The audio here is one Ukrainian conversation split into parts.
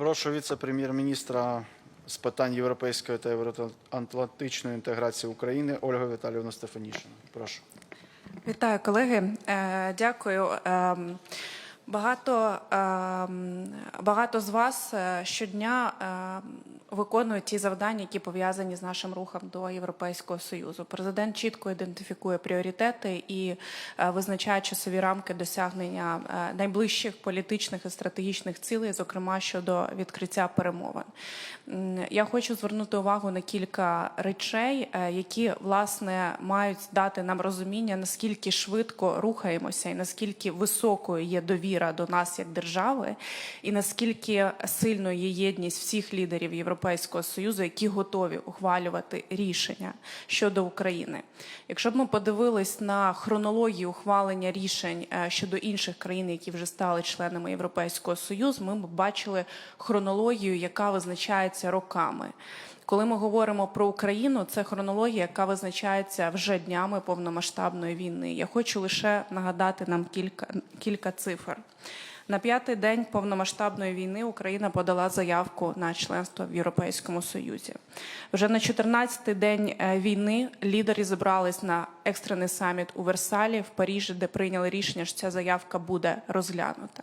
Прошу віце-прем'єр-міністра з питань європейської та євроатлантичної інтеграції України Ольгу Віталіївну Стефанішину. Прошу. Вітаю, колеги. Е, Дякую. Багато, ем, багато з вас е, щодня ем, виконують ті завдання, які пов'язані з нашим рухом до Європейського союзу. Президент чітко ідентифікує пріоритети і е, визначає часові рамки досягнення е, найближчих політичних і стратегічних цілей, зокрема щодо відкриття перемовин. Я хочу звернути увагу на кілька речей, які власне мають дати нам розуміння, наскільки швидко рухаємося, і наскільки високою є довіра до нас як держави, і наскільки сильною є єдність всіх лідерів Європейського союзу, які готові ухвалювати рішення щодо України. Якщо б ми подивились на хронологію ухвалення рішень е, щодо інших країн, які вже стали членами Європейського союзу, ми б бачили хронологію, яка визначається роками. Коли ми говоримо про Україну, це хронологія, яка визначається вже днями повномасштабної війни. Я хочу лише нагадати нам кілька, кілька цифр. На п'ятий день повномасштабної війни Україна подала заявку на членство в Європейському Союзі. Вже на 14-й день е, війни лідери зібрались на екстрений саміт у Версалі в Парижі, де прийняли рішення, що ця заявка буде розглянута.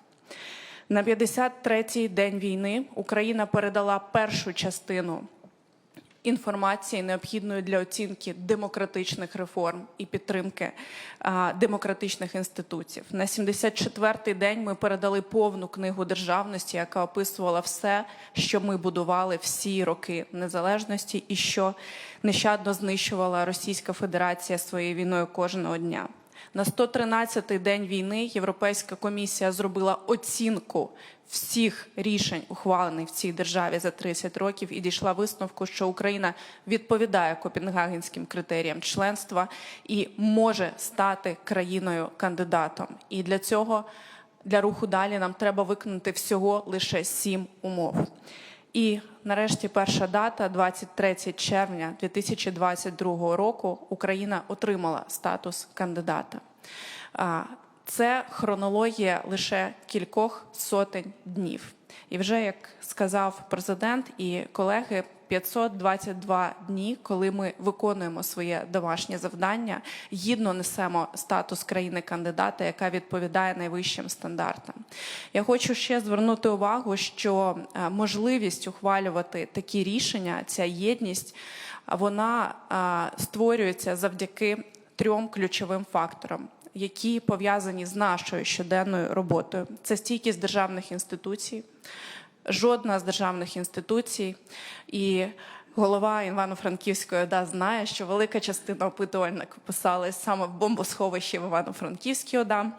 На 53-й день війни Україна передала першу частину інформації, необхідної для оцінки демократичних реформ і підтримки а, демократичних інституцій. На 74-й день ми передали повну книгу державності, яка описувала все, що ми будували всі роки незалежності, і що нещадно знищувала Російська Федерація своєю війною кожного дня. На 113-й день війни Європейська комісія зробила оцінку всіх рішень, ухвалених в цій державі за 30 років, і дійшла висновку, що Україна відповідає копенгагенським критеріям членства і може стати країною кандидатом. І для цього для руху далі нам треба виконати всього лише сім умов. І нарешті перша дата, 23 червня 2022 року, Україна отримала статус кандидата. Це хронологія лише кількох сотень днів. І вже як сказав президент і колеги, 522 дні, коли ми виконуємо своє домашнє завдання, гідно несемо статус країни-кандидата, яка відповідає найвищим стандартам. Я хочу ще звернути увагу, що е, можливість ухвалювати такі рішення, ця єдність, вона е, створюється завдяки трьом ключовим факторам. Які пов'язані з нашою щоденною роботою, це стійкість державних інституцій, жодна з державних інституцій і голова Івано-Франківської ОДА знає, що велика частина опитувальників писалась саме в бомбосховищі в Івано-Франківській ОДА.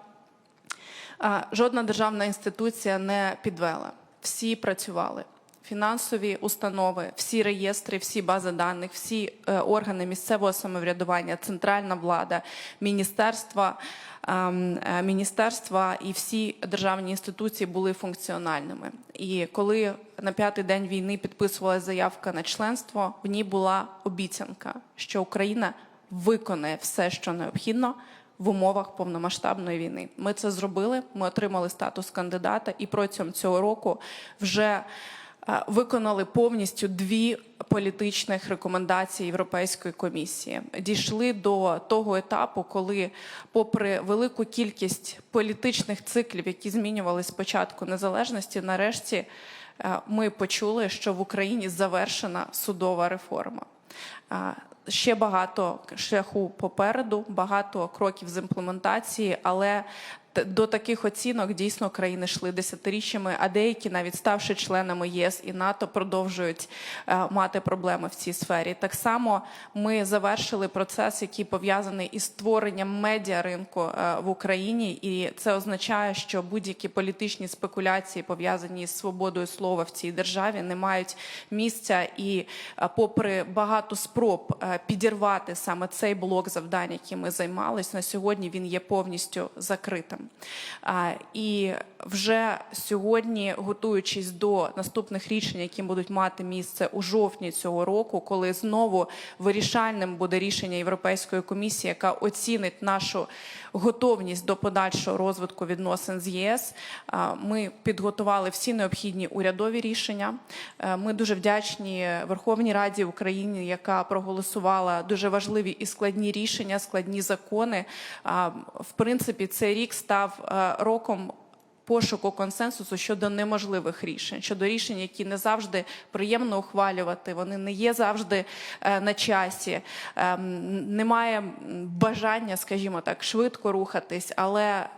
Жодна державна інституція не підвела. Всі працювали. Фінансові установи, всі реєстри, всі бази даних, всі е, органи місцевого самоврядування, центральна влада, міністерства, ем, е, міністерства і всі державні інституції були функціональними. І коли на п'ятий день війни підписувалася заявка на членство, в ній була обіцянка, що Україна виконає все, що необхідно в умовах повномасштабної війни. Ми це зробили. Ми отримали статус кандидата, і протягом цього року вже виконали повністю дві політичних рекомендації Європейської комісії. Дійшли до того етапу, коли, попри велику кількість політичних циклів, які змінювалися з початку незалежності, нарешті е, ми почули, що в Україні завершена судова реформа. Ще багато шляху попереду, багато кроків з імплементації, але до таких оцінок дійсно країни йшли десятиріччями, а деякі, навіть ставши членами ЄС і НАТО, продовжують е, мати проблеми в цій сфері. Так само ми завершили процес, який пов'язаний із створенням медіаринку е, в Україні, і це означає, що будь-які політичні спекуляції пов'язані з свободою слова в цій державі не мають місця. І е, попри багато спроб підірвати саме цей блок завдань, яким ми займалися, на сьогодні він є повністю закритим. Українцям. І вже сьогодні, готуючись до наступних рішень, які будуть мати місце у жовтні цього року, коли знову вирішальним буде рішення Європейської комісії, яка оцінить нашу готовність до подальшого розвитку відносин з ЄС. Ми підготували всі необхідні урядові рішення. Е, Ми дуже вдячні Верховній Раді України, яка проголосувала дуже важливі і складні рішення, складні закони. В принципі, цей рік став е, роком пошуку консенсусу щодо неможливих рішень, щодо рішень, які не завжди приємно ухвалювати, вони не є завжди е, на часі. Ем, Немає бажання, скажімо так, швидко рухатись, але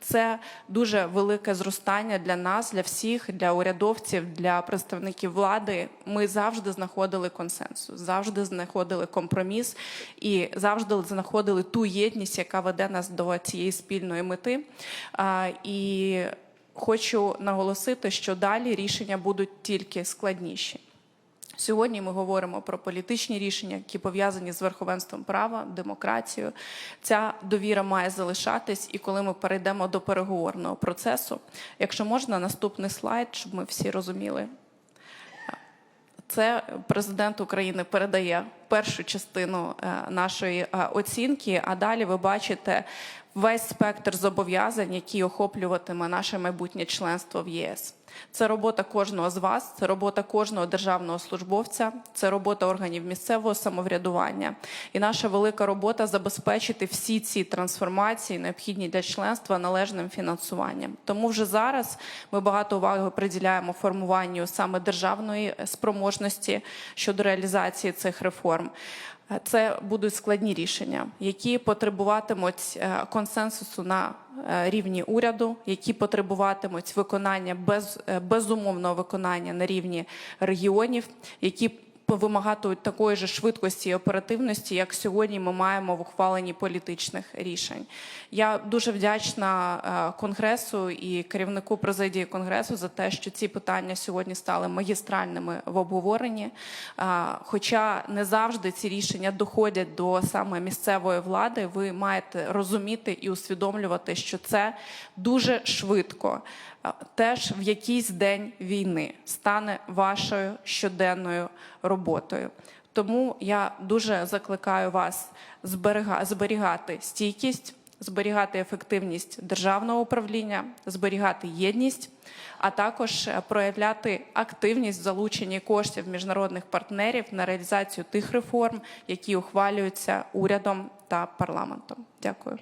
це дуже велике зростання для нас, для всіх, для урядовців, для представників влади. Ми завжди знаходили консенсус, завжди знаходили компроміс і завжди знаходили ту єдність, яка веде нас до цієї спільної мети. І хочу наголосити, що далі рішення будуть тільки складніші. Сьогодні ми говоримо про політичні рішення, які пов'язані з верховенством права, демократією. Ця довіра має залишатись, і коли ми перейдемо до переговорного процесу, якщо можна, наступний слайд, щоб ми всі розуміли. Це президент України передає першу частину е, нашої е, оцінки, а далі ви бачите весь спектр зобов'язань, які охоплюватиме наше майбутнє членство в ЄС. Це робота кожного з вас, це робота кожного державного службовця, це робота органів місцевого самоврядування. І наша велика робота забезпечити всі ці трансформації, необхідні для членства належним фінансуванням. Тому вже зараз ми багато уваги приділяємо формуванню саме державної спроможності щодо реалізації цих реформ. Це будуть складні рішення, які потребуватимуть е, консенсусу на рівні уряду, які потребуватимуть виконання без е, безумовного виконання на рівні регіонів, які вимагатимуть такої ж швидкості і оперативності, як сьогодні ми маємо в ухваленні політичних рішень. Я дуже вдячна е, конгресу і керівнику президії конгресу за те, що ці питання сьогодні стали магістральними в обговоренні. Е, Хоча не завжди ці рішення доходять до саме місцевої влади, ви маєте розуміти і усвідомлювати, що це дуже швидко. Теж в якийсь день війни стане вашою щоденною роботою. Тому я дуже закликаю вас зберігати стійкість, зберігати ефективність державного управління, зберігати єдність, а також е, проявляти активність в залученні коштів міжнародних партнерів на реалізацію тих реформ, які ухвалюються урядом та парламентом. Дякую.